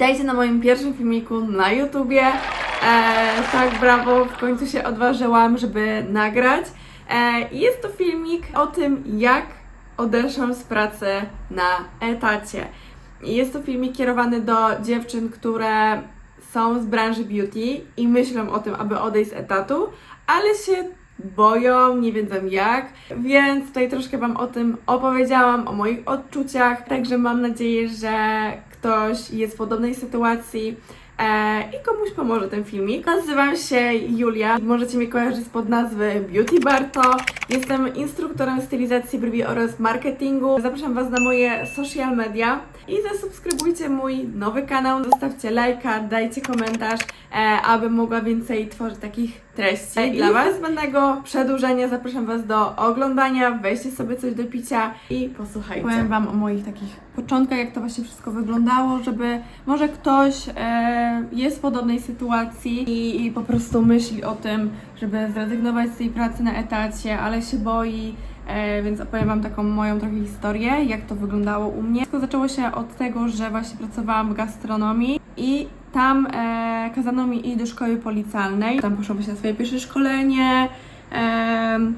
Witajcie na moim pierwszym filmiku na YouTubie. E, tak, brawo, w końcu się odważyłam, żeby nagrać. E, jest to filmik o tym, jak odeszłam z pracy na etacie. Jest to filmik kierowany do dziewczyn, które są z branży beauty i myślą o tym, aby odejść z etatu, ale się boją, nie wiedzą jak, więc tutaj troszkę Wam o tym opowiedziałam, o moich odczuciach, także mam nadzieję, że ktoś jest w podobnej sytuacji i komuś pomoże ten filmik. Nazywam się Julia, możecie mnie kojarzyć pod nazwy Beauty Barto. Jestem instruktorem stylizacji brwi oraz marketingu. Zapraszam Was na moje social media i zasubskrybujcie mój nowy kanał, zostawcie lajka, dajcie komentarz, e, aby mogła więcej tworzyć takich treści. I dla Was zbędnego przedłużenia zapraszam Was do oglądania, weźcie sobie coś do picia i posłuchajcie. Powiem Wam o moich takich początkach, jak to właśnie wszystko wyglądało, żeby może ktoś e, jest w podobnej sytuacji i, i po prostu myśli o tym, żeby zrezygnować z tej pracy na etacie, ale się boi, E, więc opowiem Wam taką moją trochę historię, jak to wyglądało u mnie. Wszystko zaczęło się od tego, że właśnie pracowałam w gastronomii i tam e, kazano mi iść do szkoły policjalnej. Tam poszłam właśnie na swoje pierwsze szkolenie. em,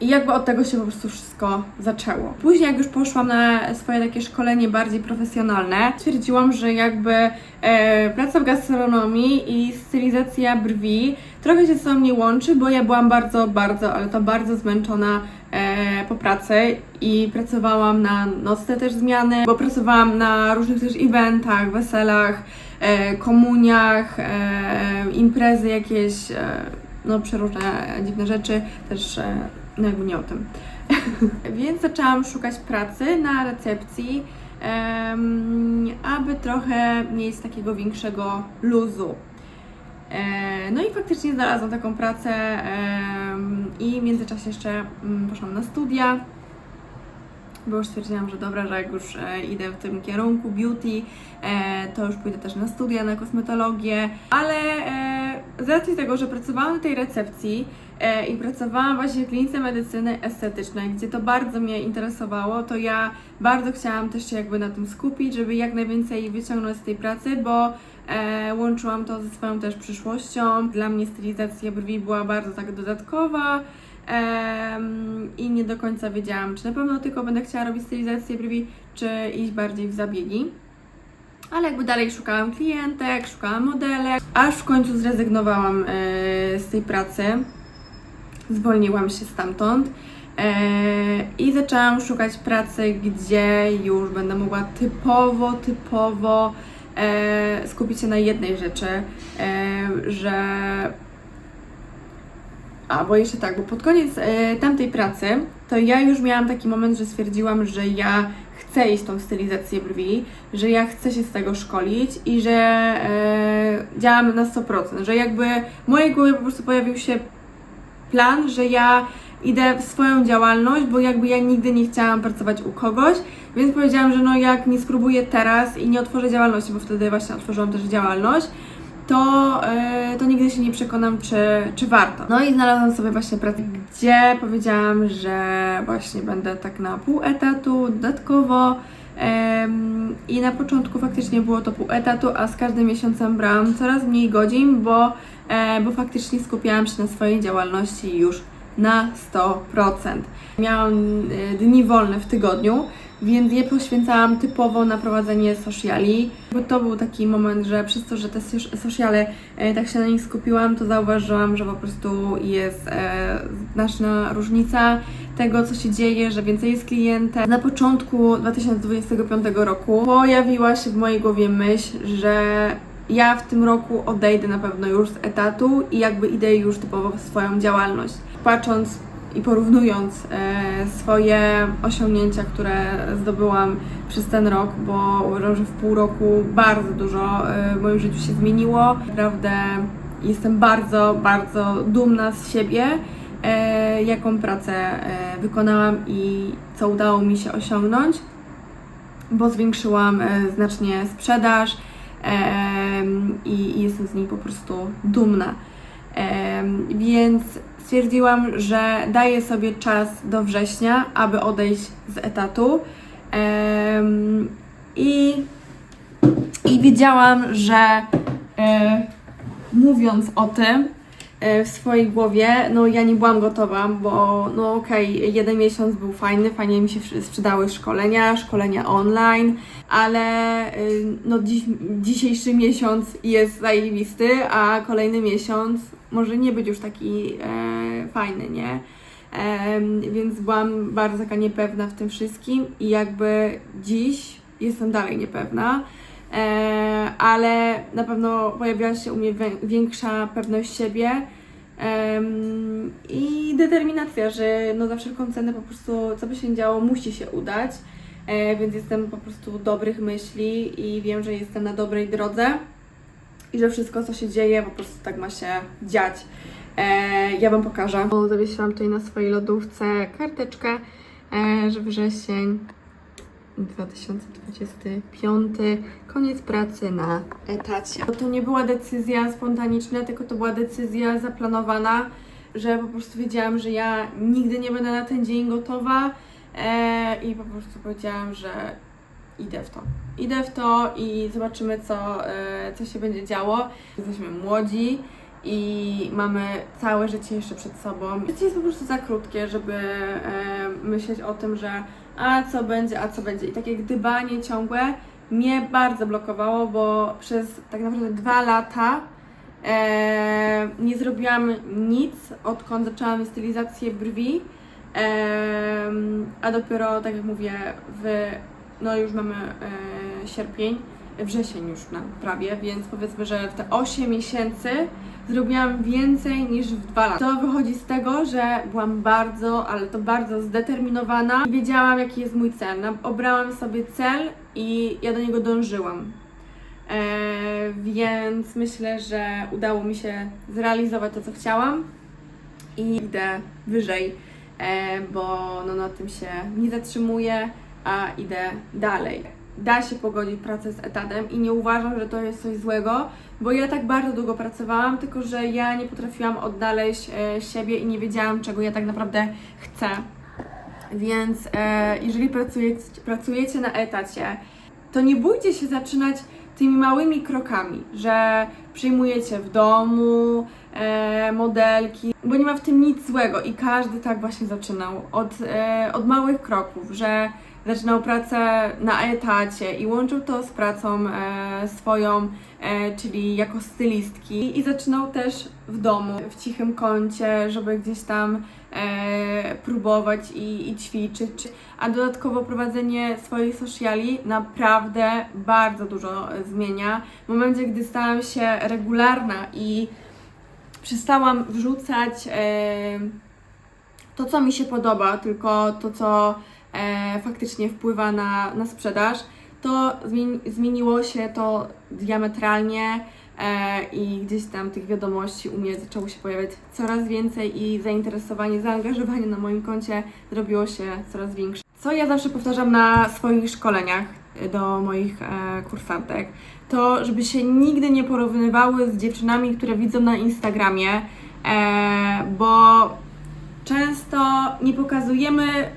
i jakby od tego się po prostu wszystko zaczęło. Później, jak już poszłam na swoje takie szkolenie bardziej profesjonalne, stwierdziłam, że jakby e, praca w gastronomii i stylizacja brwi trochę się ze sobą nie łączy, bo ja byłam bardzo, bardzo, ale to bardzo zmęczona e, po pracy i pracowałam na nocne też zmiany, bo pracowałam na różnych też eventach, weselach, e, komuniach, e, imprezy jakieś, e, no przeróżne dziwne rzeczy, też e, no jakby nie o tym. Więc zaczęłam szukać pracy na recepcji, em, aby trochę mieć takiego większego luzu. E, No i faktycznie znalazłam taką pracę i w międzyczasie jeszcze mm, poszłam na studia, bo już stwierdziłam, że dobra, że jak już e, idę w tym kierunku beauty, e, to już pójdę też na studia, na kosmetologię, ale e, z racji tego, że pracowałam na tej recepcji e, i pracowałam właśnie w klinice medycyny estetycznej, gdzie to bardzo mnie interesowało, to ja bardzo chciałam też się jakby na tym skupić, żeby jak najwięcej wyciągnąć z tej pracy, bo e, łączyłam to ze swoją też przyszłością. Dla mnie stylizacja brwi była bardzo tak dodatkowa. I nie do końca wiedziałam, czy na pewno tylko będę chciała robić stylizację brwi, czy iść bardziej w zabiegi. Ale jakby dalej szukałam klientek, szukałam modelek, aż w końcu zrezygnowałam e, z tej pracy. Zwolniłam się stamtąd e, i zaczęłam szukać pracy, gdzie już będę mogła typowo, typowo e, skupić się na jednej rzeczy, że a, bo jeszcze tak, bo pod koniec tamtej pracy, to ja już miałam taki moment, że stwierdziłam, że ja chcę iść tą stylizację brwi, że ja chcę się z tego szkolić i że e, działam na 100%, że jakby w mojej głowie po prostu pojawił się plan, że ja idę w swoją działalność, bo jakby ja nigdy nie chciałam pracować u kogoś, więc powiedziałam, że no jak nie spróbuję teraz i nie otworzę działalności, bo wtedy właśnie otworzyłam też działalność, to, e, to nigdy się nie przekonam, czy, czy warto. No i znalazłam sobie właśnie pracę, gdzie powiedziałam, że właśnie będę tak na pół etatu, dodatkowo. I na początku faktycznie było to pół etatu, a z każdym miesiącem brałam coraz mniej godzin, bo, e, bo faktycznie skupiałam się na swojej działalności już na 100%. Miałam e, dni wolne w tygodniu, więc je poświęcałam typowo na prowadzenie sociali, bo to był taki moment, że przez to, że te soc- sociale e, tak się na nich skupiłam, to zauważyłam, że po prostu jest e, znaczna różnica tego, co się dzieje, że więcej jest klientek. Na początku 2025 roku pojawiła się w mojej głowie myśl, że ja w tym roku odejdę na pewno już z etatu i jakby idę już typowo w swoją działalność. Patrząc i porównując e, swoje osiągnięcia, które zdobyłam przez ten rok, bo uważam, że w pół roku bardzo dużo e, w moim życiu się zmieniło. Naprawdę jestem bardzo, bardzo dumna z siebie, e, jaką pracę wykonałam i co udało mi się osiągnąć, bo zwiększyłam znacznie sprzedaż i, jestem z niej po prostu dumna. Więc stwierdziłam, że daję sobie czas do września, aby odejść z etatu. Em, I I wiedziałam, że e, mówiąc o tym e, w swojej głowie, no ja nie byłam gotowa, bo no okej, jeden miesiąc był fajny, fajnie mi się sprzedały szkolenia, szkolenia online, ale e, no dziś, dzisiejszy miesiąc jest zajebisty, a kolejny miesiąc może nie być już taki e, fajny, nie? Więc byłam bardzo taka niepewna w tym wszystkim i jakby dziś jestem dalej niepewna, e, ale na pewno pojawiła się u mnie większa pewność siebie i determinacja, że no za wszelką cenę po prostu co by się działo musi się udać, e, więc jestem po prostu dobrych myśli i wiem, że jestem na dobrej drodze i że wszystko co się dzieje po prostu tak ma się dziać. E, ja Wam pokażę. Zawiesiłam tutaj na swojej lodówce karteczkę, e, że wrzesień 2025, koniec pracy na etacie. To nie była decyzja spontaniczna, tylko to była decyzja zaplanowana, że po prostu wiedziałam, że ja nigdy nie będę na ten dzień gotowa e, i po prostu powiedziałam, że idę w to. Idę w to i zobaczymy, co, co się będzie działo. Jesteśmy młodzi i mamy całe życie jeszcze przed sobą. Życie jest po prostu za krótkie, żeby e, myśleć o tym, że a co będzie, a co będzie. I takie gdybanie ciągłe mnie bardzo blokowało, bo przez tak naprawdę dwa lata e, nie zrobiłam nic, odkąd zaczęłam stylizację brwi. Em, a dopiero, tak jak mówię, w, no już mamy e, sierpień, wrzesień już na prawie, więc powiedzmy, że w te 8 miesięcy zrobiłam więcej niż w dwa lata. To wychodzi z tego, że byłam bardzo, ale to bardzo zdeterminowana i wiedziałam, jaki jest mój cel. Obrałam sobie cel i ja do niego dążyłam. E, więc myślę, że udało mi się zrealizować to, co chciałam i idę wyżej, e, bo no, na tym się nie zatrzymuję, a idę dalej. Da się pogodzić pracę z etatem i nie uważam, że to jest coś złego, bo ja tak bardzo długo pracowałam, tylko że ja nie potrafiłam odnaleźć e, siebie i nie wiedziałam, czego ja tak naprawdę chcę. Więc e, jeżeli pracujecie, pracujecie na etacie, to nie bójcie się zaczynać tymi małymi krokami, że przyjmujecie w domu e, modelki, bo nie ma w tym nic złego i każdy tak właśnie zaczynał od, e, od małych kroków, że zaczynał pracę na etacie i łączył to z pracą e, swoją, e, czyli jako stylistki i zaczynał też w domu, w cichym kącie, żeby gdzieś tam e, próbować i, i ćwiczyć, a dodatkowo prowadzenie swoich sociali naprawdę bardzo dużo zmienia. W momencie, gdy stałam się regularna i przestałam wrzucać e, to, co mi się podoba, tylko to, co e, faktycznie wpływa na, na sprzedaż, to zmieni- zmieniło się to diametralnie e, i gdzieś tam tych wiadomości u mnie zaczęło się pojawiać coraz więcej i zainteresowanie, zaangażowanie na moim koncie zrobiło się coraz większe. Co ja zawsze powtarzam na swoich szkoleniach e, do moich e, kursantek, to żeby się nigdy nie porównywały z dziewczynami, które widzą na Instagramie, e, bo często nie pokazujemy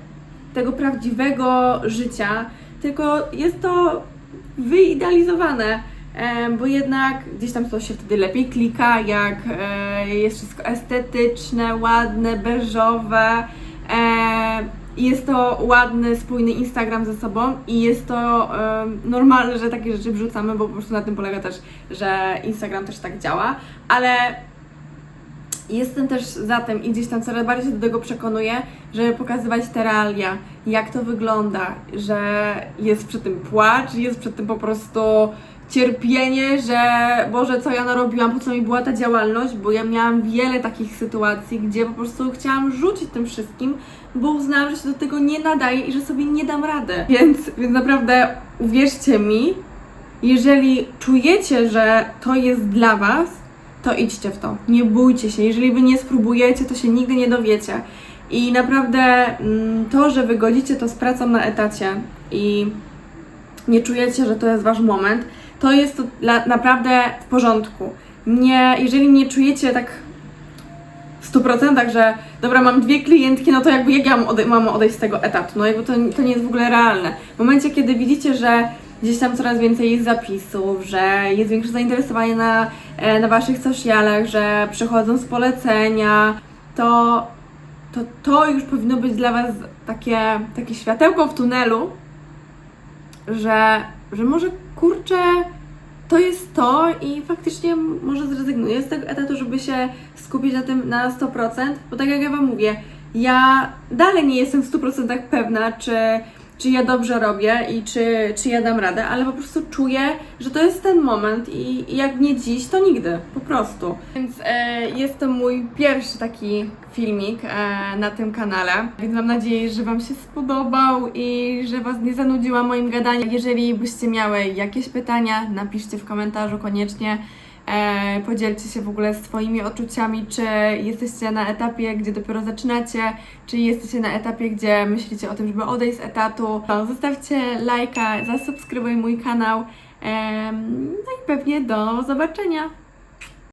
tego prawdziwego życia, tylko jest to wyidealizowane, bo jednak gdzieś tam to się wtedy lepiej klika, jak e, jest wszystko estetyczne, ładne, beżowe. E, jest to ładny, spójny Instagram ze sobą i jest to normalne, że takie rzeczy wrzucamy, bo po prostu na tym polega też, że Instagram też tak działa, ale Jestem też za tym i gdzieś tam coraz bardziej się do tego przekonuję, żeby pokazywać te realia, jak to wygląda, że jest przy tym płacz, jest przy tym po prostu cierpienie, że Boże, co ja narobiłam, po co mi była ta działalność, bo ja miałam wiele takich sytuacji, gdzie po prostu chciałam rzucić tym wszystkim, bo uznałam, że się do tego nie nadaje i że sobie nie dam rady. Więc, więc naprawdę uwierzcie mi, jeżeli czujecie, że to jest dla Was, to idźcie w to. Nie bójcie się. Jeżeli wy nie spróbujecie, to się nigdy nie dowiecie. I naprawdę mm, to, że wygodzicie to z pracą na etacie i nie czujecie, że to jest wasz moment, to jest to naprawdę w porządku. Nie, jeżeli nie czujecie tak w 100%, że dobra, mam dwie klientki, no to jakby jak ja mam, mam odejść z tego etatu? No jakby to, to nie jest w ogóle realne. W momencie, kiedy widzicie, że gdzieś tam coraz więcej jest zapisów, że jest większe zainteresowanie na, e, na Waszych socialach, że przychodzą z polecenia, to, to to już powinno być dla Was takie, takie światełko w tunelu, że, że może kurczę, to jest to i faktycznie może zrezygnuję z tego etatu, żeby się skupić na tym na 100%, bo tak jak ja Wam mówię, ja dalej nie jestem w 100% pewna, czy, czy ja dobrze robię i czy, czy ja dam radę, ale po prostu czuję, że to jest ten moment i, jak nie dziś, to nigdy, po prostu. Więc e, jest to mój pierwszy taki filmik e, na tym kanale, więc mam nadzieję, że Wam się spodobał i że Was nie zanudziła moim gadaniem. Jeżeli byście miały jakieś pytania, napiszcie w komentarzu koniecznie. E, podzielcie się w ogóle swoimi odczuciami, czy jesteście na etapie, gdzie dopiero zaczynacie, czy jesteście na etapie, gdzie myślicie o tym, żeby odejść z etatu. To zostawcie lajka, zasubskrybuj mój kanał. No i pewnie do zobaczenia.